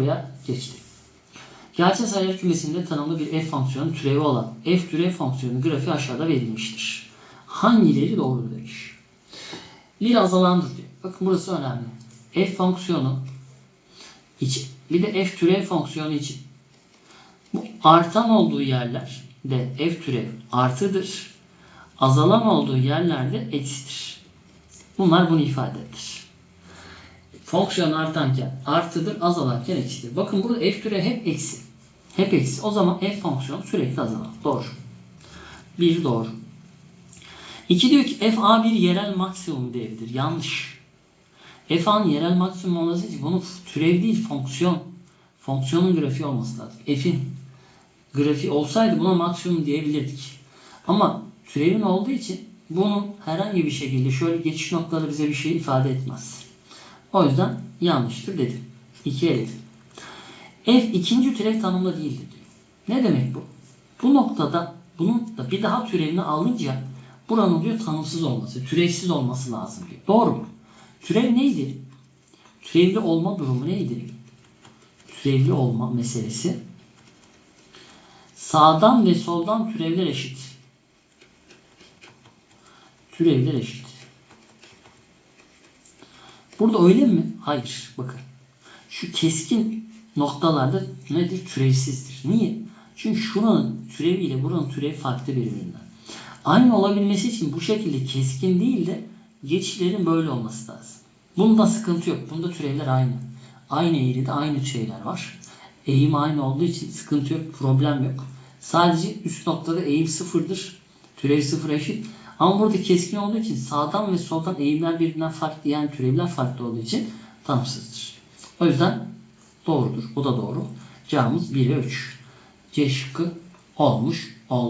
Buraya geçti. Gerçel sayılar kümesinde tanımlı bir f fonksiyonu türevi olan f türev fonksiyonu grafiği aşağıda verilmiştir. Hangileri doğru demiş. Bir azalandır diyor. Bakın burası önemli. f fonksiyonu için bir de f türev fonksiyonu için bu artan olduğu yerler de f türev artıdır. Azalan olduğu yerlerde eksidir. Bunlar bunu ifade eder. Fonksiyon artarken artıdır, azalarken eksidir. Bakın burada f türev hep eksi. Hep eksi. O zaman f fonksiyonu sürekli azalan. Doğru. Bir doğru. İki diyor ki f a bir yerel maksimum değeridir. Yanlış. f a'nın yerel maksimum olması için bunun türev değil fonksiyon. Fonksiyonun grafiği olması lazım. f'in grafiği olsaydı buna maksimum diyebilirdik. Ama türevin olduğu için bunun herhangi bir şekilde şöyle geçiş noktaları bize bir şey ifade etmez. O yüzden yanlıştır dedim. İki eledim. F ikinci türev tanımlı değildir diyor. Ne demek bu? Bu noktada bunun da bir daha türevini alınca buranın diyor tanımsız olması, türevsiz olması lazım diyor. Doğru mu? Türev neydi? Türevli olma durumu neydi? Türevli olma meselesi sağdan ve soldan türevler eşit. Türevler eşit. Burada öyle mi? Hayır. Bakın. Şu keskin noktalarda nedir? Türevsizdir. Niye? Çünkü şuranın türevi ile buranın türevi farklı birbirinden. Aynı olabilmesi için bu şekilde keskin değil de geçişlerin böyle olması lazım. Bunda sıkıntı yok. Bunda türevler aynı. Aynı eğride aynı şeyler var. Eğim aynı olduğu için sıkıntı yok. Problem yok. Sadece üst noktada eğim sıfırdır. Türev sıfır eşit. Ama burada keskin olduğu için sağdan ve soldan eğimler birbirinden farklı yani türevler farklı olduğu için tanımsızdır. O yüzden doğrudur. Bu da doğru. Cevabımız 1'e 3. C şıkkı olmuş oldu.